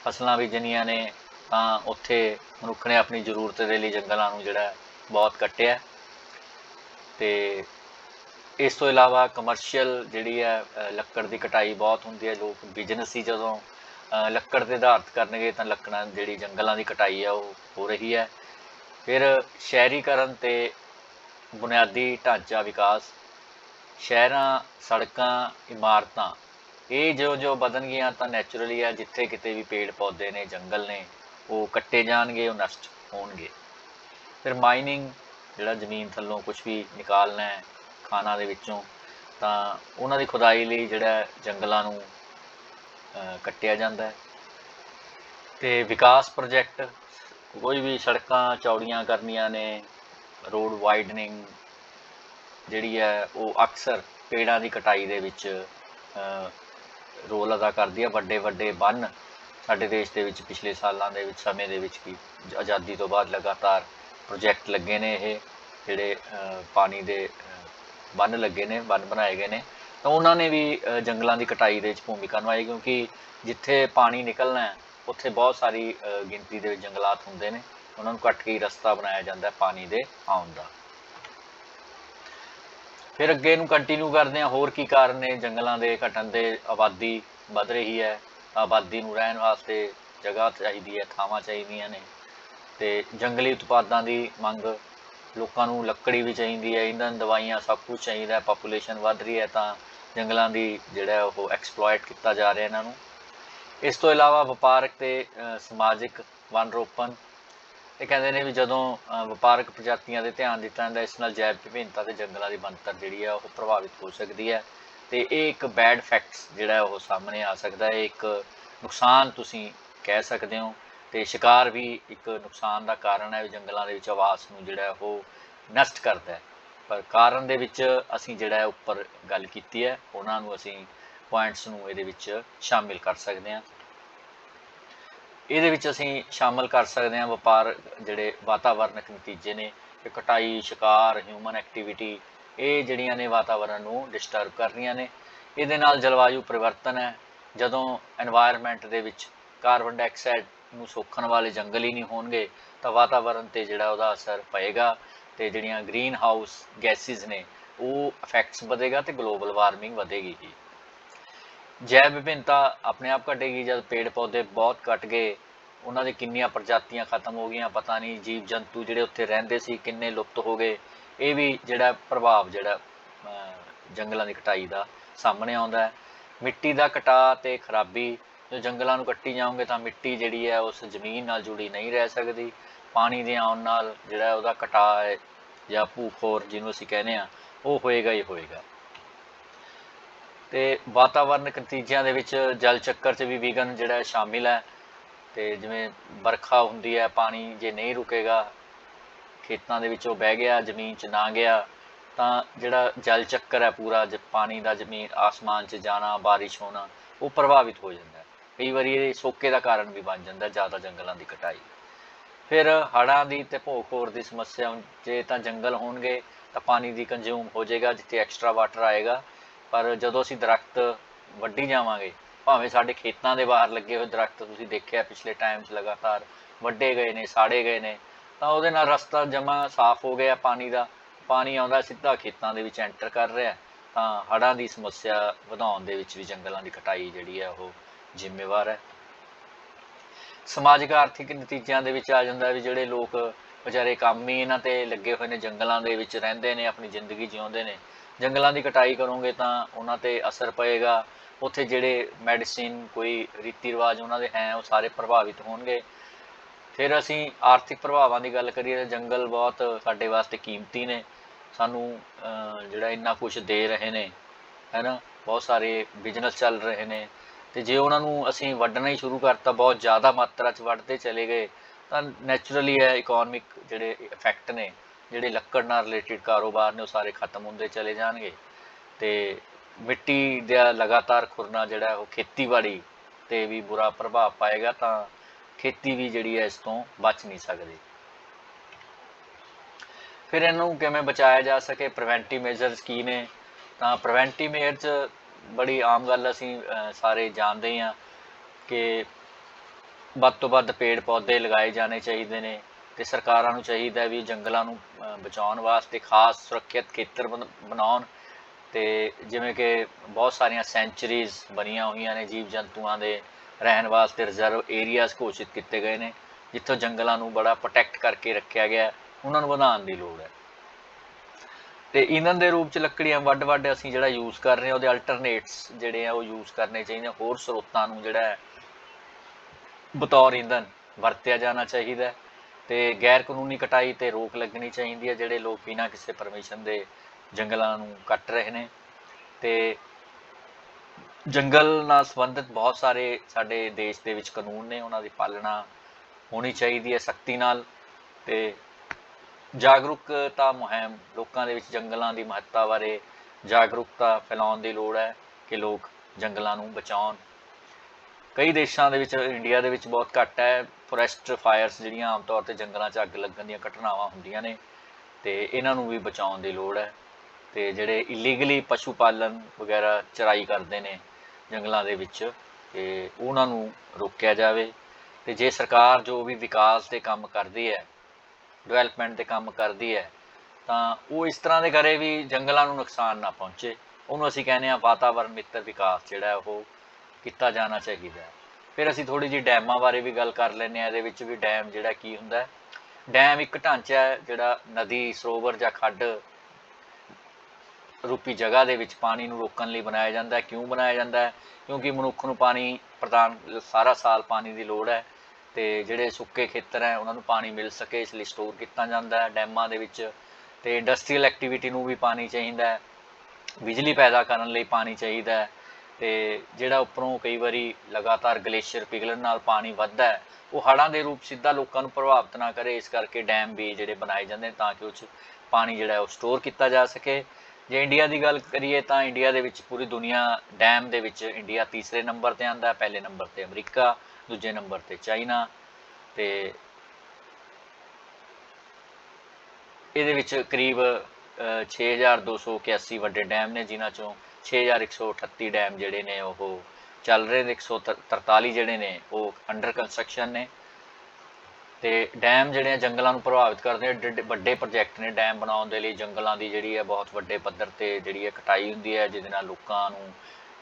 ਫਸਲਾਂ ਬੀਜਣੀਆਂ ਨੇ, ਤਾਂ ਉੱਥੇ ਮਨੁੱਖ ਨੇ ਆਪਣੀ ਜ਼ਰੂਰਤ ਦੇ ਲਈ ਜੰਗਲਾਂ ਨੂੰ ਜਿਹੜਾ ਬਹੁਤ ਕੱਟਿਆ ਤੇ ਇਸ ਤੋਂ ਇਲਾਵਾ ਕਮਰਸ਼ੀਅਲ ਜਿਹੜੀ ਹੈ ਲੱਕੜ ਦੀ ਕਟਾਈ ਬਹੁਤ ਹੁੰਦੀ ਹੈ। ਲੋਕ ਬਿਜ਼ਨਸ ਹੀ ਜਦੋਂ ਲੱਕੜ ਤੇ ਆਧਾਰਿਤ ਕਰਨਗੇ ਤਾਂ ਲੱਕੜਾਂ ਜਿਹੜੀ ਜੰਗਲਾਂ ਦੀ ਕਟਾਈ ਹੈ ਉਹ ਹੋ ਰਹੀ ਹੈ। ਫਿਰ ਸ਼ਹਿਰੀਕਰਨ ਤੇ ਬੁਨਿਆਦੀ ਢਾਂਚਾ ਵਿਕਾਸ, ਸ਼ਹਿਰਾਂ, ਸੜਕਾਂ, ਇਮਾਰਤਾਂ, ਇਹ ਜੋ ਜੋ ਬਦਲਣਗੀਆਂ ਤਾਂ ਨੈਚੁਰਲੀ ਆ, ਜਿੱਥੇ ਕਿਤੇ ਵੀ ਪੇੜ ਪੌਦੇ ਨੇ, ਜੰਗਲ ਨੇ, ਉਹ ਕੱਟੇ ਜਾਣਗੇ, ਉਹ ਨਸ਼ਟ ਹੋਣਗੇ। ਫਿਰ ਮਾਈਨਿੰਗ ਜਿਹੜਾ ਜ਼ਮੀਨ ਥੱਲੋਂ ਕੁਝ ਵੀ ਨਿਕਾਲਣਾ ਹੈ, ਖਾਣਾ ਦੇ ਵਿੱਚੋਂ, ਤਾਂ ਉਹਨਾਂ ਦੀ ਖੁਦਾਈ ਲਈ ਜਿਹੜਾ ਜੰਗਲਾਂ ਨੂੰ ਕੱਟਿਆ ਜਾਂਦਾ ਹੈ। ਤੇ ਵਿਕਾਸ ਪ੍ਰੋਜੈਕਟ ਕੋਈ ਵੀ ਸੜਕਾਂ ਚੌੜੀਆਂ ਕਰਨੀਆਂ ਨੇ ਰੋਡ ਵਾਈਡਨਿੰਗ ਜਿਹੜੀ ਹੈ ਉਹ ਅਕਸਰ ਪੇੜਾਂ ਦੀ ਕਟਾਈ ਦੇ ਵਿੱਚ ਰੋਲ ਅਦਾ ਕਰਦੀ ਹੈ। ਵੱਡੇ ਵੱਡੇ ਬੰਨ ਸਾਡੇ ਦੇਸ਼ ਦੇ ਵਿੱਚ ਪਿਛਲੇ ਸਾਲਾਂ ਦੇ ਵਿੱਚ, ਸਮੇਂ ਦੇ ਵਿੱਚ ਕੀ ਆਜ਼ਾਦੀ ਤੋਂ ਬਾਅਦ ਲਗਾਤਾਰ ਪ੍ਰੋਜੈਕਟ ਲੱਗੇ ਨੇ ਇਹ, ਜਿਹੜੇ ਪਾਣੀ ਦੇ ਬੰਨ ਲੱਗੇ ਨੇ, ਬੰਨ ਬਣਾਏ ਗਏ ਨੇ। ਤਾਂ ਉਹਨਾਂ ਨੇ ਵੀ ਜੰਗਲਾਂ ਦੀ ਕਟਾਈ ਦੇ ਵਿੱਚ ਭੂਮਿਕਾ ਨਿਭਾਈ, ਕਿਉਂਕਿ ਜਿੱਥੇ ਪਾਣੀ ਨਿਕਲਣਾ ਉੱਥੇ ਬਹੁਤ ਸਾਰੀ ਗਿਣਤੀ ਦੇ ਵਿੱਚ ਜੰਗਲਾਤ ਹੁੰਦੇ ਨੇ। ਉਹਨਾਂ ਨੂੰ ਕੱਟ ਕੇ ਰਸਤਾ ਬਣਾਇਆ ਜਾਂਦਾ ਪਾਣੀ ਦੇ ਆਉਣ ਦਾ। ਫਿਰ ਅੱਗੇ ਨੂੰ ਕੰਟੀਨਿਊ ਕਰਦੇ ਹਾਂ, ਹੋਰ ਕੀ ਕਾਰਨ ਨੇ? ਜੰਗਲਾਂ ਦੇ ਘਟਣ ਦੇ ਆਬਾਦੀ ਵੱਧ ਰਹੀ ਹੈ। ਆਬਾਦੀ ਨੂੰ ਰਹਿਣ ਵਾਸਤੇ ਜਗ੍ਹਾ ਚਾਹੀਦੀ ਹੈ, ਥਾਵਾਂ ਚਾਹੀਦੀਆਂ ਨੇ ਤੇ ਜੰਗਲੀ ਉਤਪਾਦਾਂ ਦੀ ਮੰਗ ਲੋਕਾਂ ਨੂੰ ਲੱਕੜੀ ਵੀ ਚਾਹੀਦੀ ਹੈ। ਇੰਧਨ ਦਵਾਈਆਂ ਸਭ ਕੁਝ ਚਾਹੀਦਾ ਹੈ ਪਾਪੂਲੇਸ਼ਨ ਵੱਧ ਰਹੀ ਹੈ ਤਾਂ ਜੰਗਲਾਂ ਦੀ ਜਿਹੜਾ ਉਹ ਐਕਸਪਲੋਇਟ ਕੀਤਾ ਜਾ ਰਿਹਾ ਇਹਨਾਂ ਨੂੰ। ਇਸ ਤੋਂ ਇਲਾਵਾ ਵਪਾਰਕ ਤੇ ਸਮਾਜਿਕ ਵਨ ਰੋਪਣ ਇਹ ਕਹਿੰਦੇ ਨੇ ਵੀ ਜਦੋਂ ਵਪਾਰਕ ਪ੍ਰਜਾਤੀਆਂ ਦੇ ਧਿਆਨ ਦਿੱਤਾ ਜਾਂਦਾ, ਇਸ ਨਾਲ ਜੈਵ ਵਿਭਿੰਨਤਾ ਤੇ ਜੰਗਲਾਂ ਦੀ ਬਣਤਰ ਜਿਹੜੀ ਆ, ਉਹ ਪ੍ਰਭਾਵਿਤ ਹੋ ਸਕਦੀ ਹੈ। ਤੇ ਇਹ ਇੱਕ ਬੈਡ ਫੈਕਟਸ ਜਿਹੜਾ ਉਹ ਸਾਹਮਣੇ ਆ ਸਕਦਾ ਹੈ। ਇੱਕ ਨੁਕਸਾਨ ਤੁਸੀਂ ਕਹਿ ਸਕਦੇ ਹੋ। ਤੇ ਸ਼ਿਕਾਰ ਵੀ ਇੱਕ ਨੁਕਸਾਨ ਦਾ ਕਾਰਨ ਹੈ, ਵੀ ਜੰਗਲਾਂ ਦੇ ਵਿੱਚ ਆਵਾਸ ਨੂੰ ਜਿਹੜਾ ਉਹ ਨਸ਼ਟ ਕਰਦਾ ਹੈ। ਪਰ ਕਾਰਨ ਦੇ ਵਿੱਚ ਅਸੀਂ ਜਿਹੜਾ ਹੈ, ਉੱਪਰ ਗੱਲ ਕੀਤੀ ਹੈ। ਉਹਨਾਂ ਨੂੰ ਅਸੀਂ ਪੁਆਇੰਟਸ ਨੂੰ ਇਹਦੇ ਵਿੱਚ ਸ਼ਾਮਿਲ ਕਰ ਸਕਦੇ ਹਾਂ। ਇਹਦੇ ਵਿੱਚ ਅਸੀਂ ਸ਼ਾਮਲ ਕਰ ਸਕਦੇ ਹਾਂ ਵਪਾਰ ਜਿਹੜੇ ਵਾਤਾਵਰਨਕ ਨਤੀਜੇ ਨੇ, ਕਿ ਕਟਾਈ, ਸ਼ਿਕਾਰ ਹਿਊਮਨ ਐਕਟੀਵਿਟੀ ਇਹ ਜਿਹੜੀਆਂ ਨੇ ਵਾਤਾਵਰਨ ਨੂੰ ਡਿਸਟਰਬ ਕਰ ਰਹੀਆਂ ਨੇ। ਇਹਦੇ ਨਾਲ ਜਲਵਾਯੂ ਪਰਿਵਰਤਨ ਹੈ। ਜਦੋਂ এনवायरमेंट ਦੇ ਵਿੱਚ ਕਾਰਬਨ ਡਾਈਆਕਸਾਈਡ ਨੂੰ ਸੋਖਣ ਵਾਲੇ ਜੰਗਲ ਹੀ ਨਹੀਂ ਹੋਣਗੇ, ਤਾਂ ਵਾਤਾਵਰਨ ਤੇ ਜਿਹੜਾ ਉਹਦਾ ਅਸਰ ਪਏਗਾ ਤੇ ਜਿਹੜੀਆਂ ਗ੍ਰੀਨ ਹਾਊਸ ਗੈਸਿਸ ਨੇ, ਉਹ ਇਫੈਕਟਸ ਵਧੇਗਾ ਤੇ ਗਲੋਬਲ ਵਾਰਮਿੰਗ ਵਧੇਗੀ ਜੀ ਜੈਵ ਵਿਭਿੰਨਤਾ ਆਪਣੇ ਆਪ ਘਟੇਗੀ, ਜਦ ਪੇੜ ਪੌਦੇ ਬਹੁਤ ਘਟ ਗਏ, ਉਹਨਾਂ ਦੀ ਕਿੰਨੀਆਂ ਪ੍ਰਜਾਤੀਆਂ ਖਤਮ ਹੋ ਗਈਆਂ, ਪਤਾ ਨਹੀਂ ਜੀਵ ਜੰਤੂ ਜਿਹੜੇ ਉੱਥੇ ਰਹਿੰਦੇ ਸੀ, ਕਿੰਨੇ ਲੁਪਤ ਹੋ ਗਏ। ਇਹ ਵੀ ਜਿਹੜਾ ਪ੍ਰਭਾਵ ਜਿਹੜਾ ਜੰਗਲਾਂ ਦੀ ਕਟਾਈ ਦਾ ਸਾਹਮਣੇ ਆਉਂਦਾ ਹੈ। ਮਿੱਟੀ ਦਾ ਕਟਾਅ ਤੇ ਖਰਾਬੀ, ਜੋ ਜੰਗਲਾਂ ਨੂੰ ਕੱਟੀ ਜਾਓਗੇ ਤਾਂ ਮਿੱਟੀ ਜਿਹੜੀ ਹੈ, ਉਸ ਜ਼ਮੀਨ ਨਾਲ ਜੁੜੀ ਨਹੀਂ ਰਹਿ ਸਕਦੀ। ਪਾਣੀ ਦੇ ਆਉਣ ਨਾਲ ਜਿਹੜਾ ਉਹਦਾ ਕਟਾਅ ਹੈ ਜਾਂ ਭੂਖੋਰ ਜਿਹਨੂੰ ਅਸੀਂ ਕਹਿੰਦੇ ਆ ਉਹ ਹੋਏਗਾ ਹੀ ਹੋਏਗਾ। ਤੇ ਵਾਤਾਵਰਣਕ ਨਤੀਜਿਆਂ ਦੇ ਵਿੱਚ ਜਲ ਚੱਕਰ 'ਚ ਵੀ ਵਿਘਨ ਜਿਹੜਾ ਸ਼ਾਮਿਲ ਹੈ। ਤੇ ਜਿਵੇਂ ਵਰਖਾ ਹੁੰਦੀ ਹੈ, ਪਾਣੀ ਜੇ ਨਹੀਂ ਰੁਕੇਗਾ, ਖੇਤਾਂ ਦੇ ਵਿੱਚ ਉਹ ਬਹਿ ਗਿਆ, ਜ਼ਮੀਨ 'ਚ ਨਾ ਗਿਆ, ਤਾਂ ਜਿਹੜਾ ਜਲ ਚੱਕਰ ਹੈ ਪੂਰਾ, ਜ ਪਾਣੀ ਦਾ ਜ਼ਮੀਨ, ਆਸਮਾਨ 'ਚ ਜਾਣਾ, ਬਾਰਿਸ਼ ਹੋਣਾ, ਉਹ ਪ੍ਰਭਾਵਿਤ ਹੋ ਜਾਂਦਾ ਹੈ। ਕਈ ਵਾਰੀ ਇਹ ਸੋਕੇ ਦਾ ਕਾਰਨ ਵੀ ਬਣ ਜਾਂਦਾ ਜ਼ਿਆਦਾ ਜੰਗਲਾਂ ਦੀ ਕਟਾਈ ਫਿਰ ਹੜ੍ਹਾਂ ਦੀ ਤੇ ਭੂ ਖੋਰ ਦੀ ਸਮੱਸਿਆ, ਜੇ ਤਾਂ ਜੰਗਲ ਹੋਣਗੇ, ਤਾਂ ਪਾਣੀ ਦੀ ਕੰਜ਼ਿਊਮ ਹੋ ਜਾਏਗਾ, ਜਿੱਥੇ ਐਕਸਟਰਾ ਵਾਟਰ ਆਏਗਾ। ਪਰ ਜਦੋਂ ਅਸੀਂ ਦਰਖਤ ਵੱਢੀ ਜਾਵਾਂਗੇ, ਭਾਵੇਂ ਸਾਡੇ ਖੇਤਾਂ ਦੇ ਬਾਹਰ ਲੱਗੇ ਹੋਏ ਦਰਖਤ ਤੁਸੀਂ ਦੇਖਿਆ ਪਿਛਲੇ ਟਾਈਮ 'ਚ ਲਗਾਤਾਰ ਵੱਢੇ ਗਏ ਨੇ, ਸਾੜੇ ਗਏ ਨੇ, ਤਾਂ ਉਹਦੇ ਨਾਲ ਰਸਤਾ ਜਮਾ ਸਾਫ਼ ਹੋ ਗਿਆ ਪਾਣੀ ਦਾ, ਪਾਣੀ ਆਉਂਦਾ ਸਿੱਧਾ ਖੇਤਾਂ ਦੇ ਵਿੱਚ ਐਂਟਰ ਕਰ ਰਿਹਾ, ਤਾਂ ਹੜ੍ਹਾਂ ਦੀ ਸਮੱਸਿਆ ਵਧਾਉਣ ਦੇ ਵਿੱਚ ਵੀ ਜੰਗਲਾਂ ਦੀ ਕਟਾਈ ਜਿਹੜੀ ਹੈ ਉਹ ਜ਼ਿੰਮੇਵਾਰ ਹੈ। ਸਮਾਜਿਕ ਆਰਥਿਕ ਨਤੀਜਿਆਂ ਦੇ ਵਿੱਚ ਆ ਜਾਂਦਾ ਵੀ ਜਿਹੜੇ ਲੋਕ ਵਿਚਾਰੇ ਕੰਮ ਹੀ ਇਹਨਾਂ ਤੇ ਲੱਗੇ ਹੋਏ ਨੇ, ਜੰਗਲਾਂ ਦੇ ਵਿੱਚ ਰਹਿੰਦੇ ਨੇ, ਆਪਣੀ ਜ਼ਿੰਦਗੀ ਜਿਉਂਦੇ ਨੇ ਜੰਗਲਾਂ ਦੀ ਕਟਾਈ ਕਰੋਗੇ ਤਾਂ ਉਹਨਾਂ ਤੇ ਅਸਰ ਪਏਗਾ। ਉੱਥੇ ਜਿਹੜੇ ਮੈਡੀਸਿਨ ਕੋਈ ਰੀਤੀ ਰਿਵਾਜ ਉਹਨਾਂ ਦੇ ਹੈ, ਉਹ ਸਾਰੇ ਪ੍ਰਭਾਵਿਤ ਹੋਣਗੇ। ਫਿਰ ਅਸੀਂ ਆਰਥਿਕ ਪ੍ਰਭਾਵਾਂ ਦੀ ਗੱਲ ਕਰੀਏ ਤਾਂ ਜੰਗਲ ਬਹੁਤ ਸਾਡੇ ਵਾਸਤੇ ਕੀਮਤੀ ਨੇ। ਸਾਨੂੰ ਜਿਹੜਾ ਇੰਨਾ ਕੁਝ ਦੇ ਰਹੇ ਨੇ, ਹੈਨਾ? ਬਹੁਤ ਸਾਰੇ ਬਿਜ਼ਨਸ ਚੱਲ ਰਹੇ ਨੇ। ਤੇ ਜੇ ਉਹਨਾਂ ਨੂੰ ਅਸੀਂ ਵੱਢਣਾ ਹੀ ਸ਼ੁਰੂ ਕਰਤਾ, ਬਹੁਤ ਜ਼ਿਆਦਾ ਮਾਤਰਾ 'ਚ ਵੱਢਦੇ ਚਲੇ ਗਏ, ਤਾਂ ਨੈਚੁਰਲੀ ਇਹ ਇਕਨੋਮਿਕ ਜਿਹੜੇ ਇਫੈਕਟ ਨੇ ਜਿਹੜੇ ਲੱਕੜ ਨਾਲ ਰਿਲੇਟਡ ਕਾਰੋਬਾਰ ਨੇ, ਉਹ ਸਾਰੇ ਖਤਮ ਹੁੰਦੇ ਚਲੇ ਜਾਣਗੇ। ਤੇ ਮਿੱਟੀ ਦਾ ਲਗਾਤਾਰ ਖੁਰਨਾ ਜਿਹੜਾ ਉਹ ਖੇਤੀਬਾੜੀ ਤੇ ਵੀ ਬੁਰਾ ਪ੍ਰਭਾਵ ਪਾਏਗਾ, ਤਾਂ ਖੇਤੀ ਵੀ ਜਿਹੜੀ ਹੈ, ਇਸ ਤੋਂ ਬਚ ਨਹੀਂ ਸਕਦੀ। ਫਿਰ ਇਹਨੂੰ ਕਿਵੇਂ ਬਚਾਇਆ ਜਾ ਸਕੇ? ਪ੍ਰੀਵੈਂਟਿਵ ਮੇਜਰਸ ਕੀ ਨੇ? ਤਾਂ ਪ੍ਰੀਵੈਂਟਿਵ ਮੇਜਰਸ ਬੜੀ ਆਮ ਗੱਲ ਅਸੀਂ ਸਾਰੇ ਜਾਣਦੇ ਹਾਂ ਕਿ ਵੱਧ ਤੋਂ ਵੱਧ ਪੇੜ ਪੌਦੇ ਲਗਾਏ ਜਾਣੇ ਚਾਹੀਦੇ ਨੇ। ਤੇ ਸਰਕਾਰਾਂ ਨੂੰ ਚਾਹੀਦਾ ਵੀ ਜੰਗਲਾਂ ਨੂੰ ਬਚਾਉਣ ਵਾਸਤੇ ਖਾਸ ਸੁਰੱਖਿਅਤ ਖੇਤਰ ਬਣ- ਬਣਾਉਣ। ਤੇ ਜਿਵੇਂ ਕਿ ਬਹੁਤ ਸਾਰੀਆਂ ਸੈਂਚਰੀਜ਼ ਬਣੀਆਂ ਹੋਈਆਂ ਨੇ ਜੀਵ ਜੰਤੂਆਂ ਦੇ ਰਹਿਣ ਵਾਸਤੇ, ਰਿਜ਼ਰਵ ਏਰੀਆਜ਼ ਘੋਸ਼ਿਤ ਕੀਤੇ ਗਏ ਨੇ, ਜਿੱਥੋਂ ਜੰਗਲਾਂ ਨੂੰ ਬੜਾ ਪ੍ਰੋਟੈਕਟ ਕਰਕੇ ਰੱਖਿਆ ਗਿਆ, ਉਹਨਾਂ ਨੂੰ ਵਧਾਉਣ ਦੀ ਲੋੜ ਹੈ। ਤੇ ਈਂਧਨ ਦੇ ਰੂਪ ਚ ਲੱਕੜੀਆਂ ਵੱਡ ਵੱਡ ਅਸੀਂ ਜਿਹੜਾ ਯੂਜ਼ ਕਰ ਰਹੇ ਹਾਂ, ਉਹਦੇ ਅਲਟਰਨੇਟਸ ਜਿਹੜੇ ਆ, ਉਹ ਯੂਜ਼ ਕਰਨੇ ਚਾਹੀਦੇ ਹੋਰ ਸਰੋਤਾਂ ਨੂੰ ਜਿਹੜਾ ਬਤੌਰ ਈਂਧਨ ਵਰਤਿਆ ਜਾਣਾ ਚਾਹੀਦਾ ਹੈ। ਤੇ ਗੈਰ ਕਾਨੂੰਨੀ ਕਟਾਈ ਤੇ ਰੋਕ ਲੱਗਣੀ ਚਾਹੀਦੀ ਹੈ, ਜਿਹੜੇ ਲੋਕ ਬਿਨਾਂ ਕਿਸੇ ਪਰਮਿਸ਼ਨ ਦੇ ਜੰਗਲਾਂ ਨੂੰ ਕੱਟ ਰਹੇ ਨੇ। ਤੇ ਜੰਗਲ ਨਾਲ ਸੰਬੰਧਿਤ ਬਹੁਤ ਸਾਰੇ ਸਾਡੇ ਦੇਸ਼ ਦੇ ਵਿੱਚ ਕਾਨੂੰਨ ਨੇ, ਉਹਨਾਂ ਦੀ ਪਾਲਣਾ ਹੋਣੀ ਚਾਹੀਦੀ ਹੈ ਸਖਤੀ ਨਾਲ। ਤੇ ਜਾਗਰੂਕਤਾ ਮੁਹਿੰਮ ਲੋਕਾਂ ਦੇ ਵਿੱਚ ਜੰਗਲਾਂ ਦੀ ਮਹੱਤਤਾ ਬਾਰੇ ਜਾਗਰੂਕਤਾ ਫੈਲਾਉਣ ਦੀ ਲੋੜ ਹੈ ਕਿ ਲੋਕ ਜੰਗਲਾਂ ਨੂੰ ਬਚਾਉਣ। ਕਈ ਦੇਸ਼ਾਂ ਦੇ ਵਿੱਚ, ਇੰਡੀਆ ਦੇ ਵਿੱਚ ਬਹੁਤ ਘੱਟ ਹੈ। ਫੋਰੈਸਟ ਫਾਇਰਸ ਜਿਹੜੀਆਂ ਆਮ ਤੌਰ ਤੇ ਜੰਗਲਾਂ 'ਚ ਅੱਗ ਲੱਗਣ ਦੀਆਂ ਘਟਨਾਵਾਂ ਹੁੰਦੀਆਂ ਨੇ ਤੇ ਇਹਨਾਂ ਨੂੰ ਵੀ ਬਚਾਉਣ ਦੀ ਲੋੜ ਹੈ ਤੇ ਜਿਹੜੇ ਇਲੀਗਲੀ ਪਸ਼ੂ ਪਾਲਣ ਵਗੈਰਾ ਚਰਾਈ ਕਰਦੇ ਨੇ ਜੰਗਲਾਂ ਦੇ ਵਿੱਚ, ਤੇ ਉਹਨਾਂ ਨੂੰ ਰੋਕਿਆ ਜਾਵੇ। ਤੇ ਜੇ ਸਰਕਾਰ ਜੋ ਵੀ ਵਿਕਾਸ ਦੇ ਕੰਮ ਕਰਦੀ ਹੈ ਡਿਵੈਲਪਮੈਂਟ ਦੇ ਕੰਮ ਕਰਦੀ ਹੈ, ਤਾਂ ਉਹ ਇਸ ਤਰ੍ਹਾਂ ਦੇ ਕਰੇ ਵੀ ਜੰਗਲਾਂ ਨੂੰ ਨੁਕਸਾਨ ਨਾ ਪਹੁੰਚੇ। ਉਹਨੂੰ ਅਸੀਂ ਕਹਿੰਦੇ ਆ ਵਾਤਾਵਰਣ ਮਿੱਤਰ ਵਿਕਾਸ ਜਿਹੜਾ ਉਹ ਕੀਤਾ ਜਾਣਾ ਚਾਹੀਦਾ ਹੈ। ਫਿਰ ਅਸੀਂ ਥੋੜੀ ਜਿਹੀ ਡੈਮਾਂ ਬਾਰੇ ਵੀ ਗੱਲ ਕਰ ਲੈਂਦੇ ਆ ਇਹਦੇ ਵਿੱਚ ਵੀ ਡੈਮ ਜਿਹੜਾ ਕੀ ਹੁੰਦਾ ਹੈ। ਡੈਮ ਇੱਕ ਢਾਂਚਾ ਹੈ ਜਿਹੜਾ ਨਦੀ, ਸਰੋਵਰ ਜਾਂ ਖੱਡ ਰੂਪੀ ਜਗ੍ਹਾ ਦੇ ਵਿੱਚ ਪਾਣੀ ਨੂੰ ਰੋਕਣ ਲਈ ਬਣਾਇਆ ਜਾਂਦਾ ਹੈ। ਕਿਉਂ ਬਣਾਇਆ ਜਾਂਦਾ ਹੈ? ਕਿਉਂਕਿ ਮਨੁੱਖ ਨੂੰ ਪਾਣੀ ਪ੍ਰਦਾਨ ਸਾਰਾ ਸਾਲ ਪਾਣੀ ਦੀ ਲੋੜ ਹੈ ਤੇ ਜਿਹੜੇ ਸੁੱਕੇ ਖੇਤਰ ਹੈ, ਉਹਨਾਂ ਨੂੰ ਪਾਣੀ ਮਿਲ ਸਕੇ, ਇਸ ਲਈ ਸਟੋਰ ਕੀਤਾ ਜਾਂਦਾ ਹੈ ਡੈਮਾਂ ਦੇ ਵਿੱਚ। ਤੇ ਇੰਡਸਟਰੀਅਲ ਐਕਟੀਵਿਟੀ ਨੂੰ ਵੀ ਪਾਣੀ ਚਾਹੀਦਾ ਹੈ। ਬਿਜਲੀ ਪੈਦਾ ਕਰਨ ਲਈ ਪਾਣੀ ਚਾਹੀਦਾ ਹੈ। ਤੇ ਜਿਹੜਾ ਉੱਪਰੋਂ ਕਈ ਵਾਰੀ ਲਗਾਤਾਰ ਗਲੇਸ਼ੀਅਰ ਪਿਘਲਣ ਨਾਲ ਪਾਣੀ ਵੱਧਦਾ ਹੈ ਉਹ ਹੜ੍ਹਾਂ ਦੇ ਰੂਪ ਸਿੱਧਾ ਲੋਕਾਂ ਨੂੰ ਪ੍ਰਭਾਵਿਤ ਨਾ ਕਰੇ ਇਸ ਕਰਕੇ ਡੈਮ ਵੀ ਜਿਹੜੇ ਬਣਾਏ ਜਾਂਦੇ ਤਾਂ ਕਿ ਉਹ 'ਚ ਪਾਣੀ ਜਿਹੜਾ ਉਹ ਸਟੋਰ ਕੀਤਾ ਜਾ ਸਕੇ। ਜੇ ਇੰਡੀਆ ਦੀ ਗੱਲ ਕਰੀਏ ਤਾਂ ਇੰਡੀਆ ਦੇ ਵਿੱਚ ਪੂਰੀ ਦੁਨੀਆ ਡੈਮ ਦੇ ਵਿੱਚ ਇੰਡੀਆ ਤੀਸਰੇ ਨੰਬਰ ਤੇ ਆਂਦਾ ਪਹਿਲੇ ਨੰਬਰ ਤੇ ਅਮਰੀਕਾ ਦੂਜੇ ਨੰਬਰ ਤੇ ਚਾਈਨਾ ਤੇ ਇਹਦੇ ਵਿੱਚ ਕਰੀਬ ਅਹ, 6281 ਵੱਡੇ ਡੈਮ ਨੇ ਜਿਨ੍ਹਾਂ ਚੋਂ 6138 ਡੈਮ ਜਿਹੜੇ ਨੇ ਉਹ ਚੱਲ ਰਹੇ ਨੇ 143 ਜਿਹੜੇ ਨੇ ਉਹ ਅੰਡਰ ਕੰਸਟਰਕਸ਼ਨ ਨੇ। ਤੇ ਡੈਮ ਜਿਹੜੇ ਆ ਜੰਗਲਾਂ ਨੂੰ ਪ੍ਰਭਾਵਿਤ ਕਰਦੇ ਨੇ ਵੱਡੇ ਪ੍ਰੋਜੈਕਟ ਨੇ ਡੈਮ ਬਣਾਉਣ ਦੇ ਲਈ। ਜੰਗਲਾਂ ਦੀ ਜਿਹੜੀ ਹੈ ਬਹੁਤ ਵੱਡੇ ਪੱਧਰ ਤੇ ਜਿਹੜੀ ਹੈ ਕਟਾਈ ਹੁੰਦੀ ਹੈ ਜਿਹਦੇ ਨਾਲ ਲੋਕਾਂ ਨੂੰ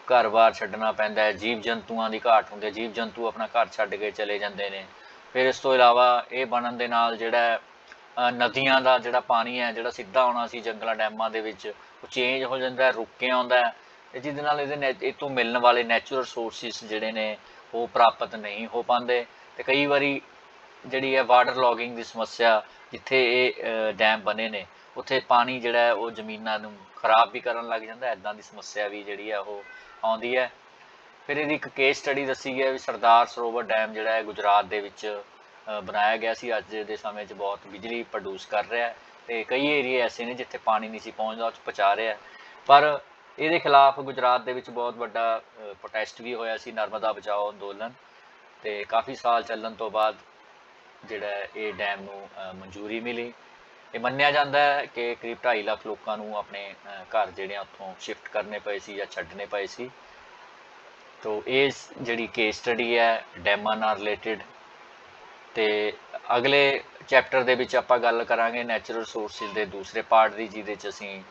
ਘਰ-ਬਾਰ ਛੱਡਣਾ ਪੈਂਦਾ ਹੈ। ਜੀਵ ਜੰਤੂਆਂ ਦੀ ਘਾਟ ਹੁੰਦੀ ਹੈ ਜੀਵ ਜੰਤੂ ਆਪਣਾ ਘਰ ਛੱਡ ਕੇ ਚਲੇ ਜਾਂਦੇ ਨੇ। ਫਿਰ ਇਸ ਤੋਂ ਇਲਾਵਾ ਇਹ ਬਣਨ ਦੇ ਨਾਲ ਜਿਹੜਾ ਨਦੀਆਂ ਦਾ ਜਿਹੜਾ ਪਾਣੀ ਹੈ, ਜਿਹੜਾ ਸਿੱਧਾ ਆਉਣਾ ਸੀ ਜੰਗਲਾਂ ਡੈਮਾਂ ਦੇ ਵਿੱਚ, ਉਹ ਚੇਂਜ ਹੋ ਜਾਂਦਾ ਹੈ ਰੁੱਕ ਕੇ ਆਉਂਦਾ ਹੈ ਜਿਹਦੇ ਨਾਲ ਇਹਦੇ ਨੈ- ਇਹ ਤੋਂ ਮਿਲਣ ਵਾਲੇ ਨੈਚੁਰਲ ਸੋਰਸਿਸ ਜਿਹੜੇ ਨੇ, ਉਹ ਪ੍ਰਾਪਤ ਨਹੀਂ ਹੋ ਪਾਉਂਦੇ। ਤੇ ਕਈ ਵਾਰੀ ਜਿਹੜੀ ਹੈ ਵਾਟਰ ਲੌਗਿੰਗ ਦੀ ਸਮੱਸਿਆ, ਜਿੱਥੇ ਇਹ ਡੈਮ ਬਣੇ ਨੇ, ਉੱਥੇ ਪਾਣੀ ਜਿਹੜਾ ਉਹ ਜ਼ਮੀਨਾਂ ਨੂੰ ਖਰਾਬ ਵੀ ਕਰਨ ਲੱਗ ਜਾਂਦਾ ਐਦਾਂ ਦੀ ਸਮੱਸਿਆ ਵੀ ਜਿਹੜੀ ਹੈ, ਉਹ ਆਉਂਦੀ ਹੈ। ਫਿਰ ਇਹਦੀ ਇੱਕ ਕੇਸ ਸਟੱਡੀ ਦੱਸੀ ਗਈ ਹੈ ਵੀ ਸਰਦਾਰ ਸਰੋਵਰ ਡੈਮ ਜਿਹੜਾ ਹੈ, ਗੁਜਰਾਤ ਦੇ ਵਿੱਚ ਬਣਾਇਆ ਗਿਆ ਸੀ। ਅੱਜ ਦੇ ਸਮੇਂ 'ਚ ਬਹੁਤ ਬਿਜਲੀ ਪ੍ਰੋਡਿਊਸ ਕਰ ਰਿਹਾ ਹੈ ਤੇ ਕਈ ਏਰੀਏ ਐਸੇ ਨੇ ਜਿੱਥੇ ਪਾਣੀ ਨਹੀਂ ਸੀ ਪਹੁੰਚਦਾ, ਉਹ 'ਚ ਪਹੁੰਚਾ ਰਿਹਾ ਪਰ ਇਹਦੇ ਖਿਲਾਫ ਗੁਜਰਾਤ ਦੇ ਵਿੱਚ ਬਹੁਤ ਵੱਡਾ ਪ੍ਰੋਟੈਸਟ ਵੀ ਹੋਇਆ ਸੀ, ਨਰਮਦਾ ਬਚਾਓ ਅੰਦੋਲਨ। ਤੇ ਕਾਫੀ ਸਾਲ ਚੱਲਣ ਤੋਂ ਬਾਅਦ ਜਿਹੜਾ ਇਹ ਡੈਮ ਨੂੰ ਮਨਜ਼ੂਰੀ ਮਿਲੀ। ਇਹ ਮੰਨਿਆ ਜਾਂਦਾ ਹੈ ਕਿ ਕਰੀਬ 2.5 ਲੱਖ ਲੋਕਾਂ ਨੂੰ ਆਪਣੇ ਘਰ ਜਿਹੜੇ ਆ, ਉੱਥੋਂ ਸ਼ਿਫਟ ਕਰਨੇ ਪਏ ਸੀ ਜਾਂ ਛੱਡਣੇ ਪਏ ਸੀ। ਤੋ ਇਹ ਜਿਹੜੀ ਕੇਸ ਸਟੱਡੀ ਹੈ ਡੈਮਾਂ ਨਾਲ ਰਿਲੇਟਡ ਤੇ ਅਗਲੇ ਚੈਪਟਰ ਦੇ ਵਿੱਚ ਆਪਾਂ ਗੱਲ ਕਰਾਂਗੇ ਨੈਚੁਰਲ ਰਿਸੋਰਸਿਸ ਦੇ ਦੂਸਰੇ ਪਾਰਟ ਦੀ, ਜਿਹਦੇ ਚ ਅਸੀਂ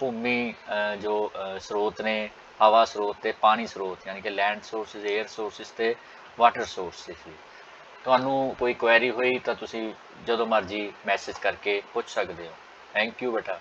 ਭੂਮੀ ਜੋ ਸਰੋਤ ਨੇ, ਹਵਾ ਸਰੋਤ ਤੇ ਪਾਣੀ ਸਰੋਤ, ਯਾਨੀ ਕਿ ਲੈਂਡ ਸੋਰਸਿਸ 에ਅਰ ਸੋਰਸਿਸ ਤੇ ਵਾਟਰ ਸੋਰਸਿਸ ਤੁਹਾਨੂੰ ਕੋਈ ਕੁਐਰੀ ਹੋਈ ਤਾਂ ਤੁਸੀਂ ਜਦੋਂ ਮਰਜ਼ੀ ਮੈਸੇਜ ਕਰਕੇ ਪੁੱਛ ਸਕਦੇ ਹੋ। ਥੈਂਕ ਯੂ ਬੇਟਾ।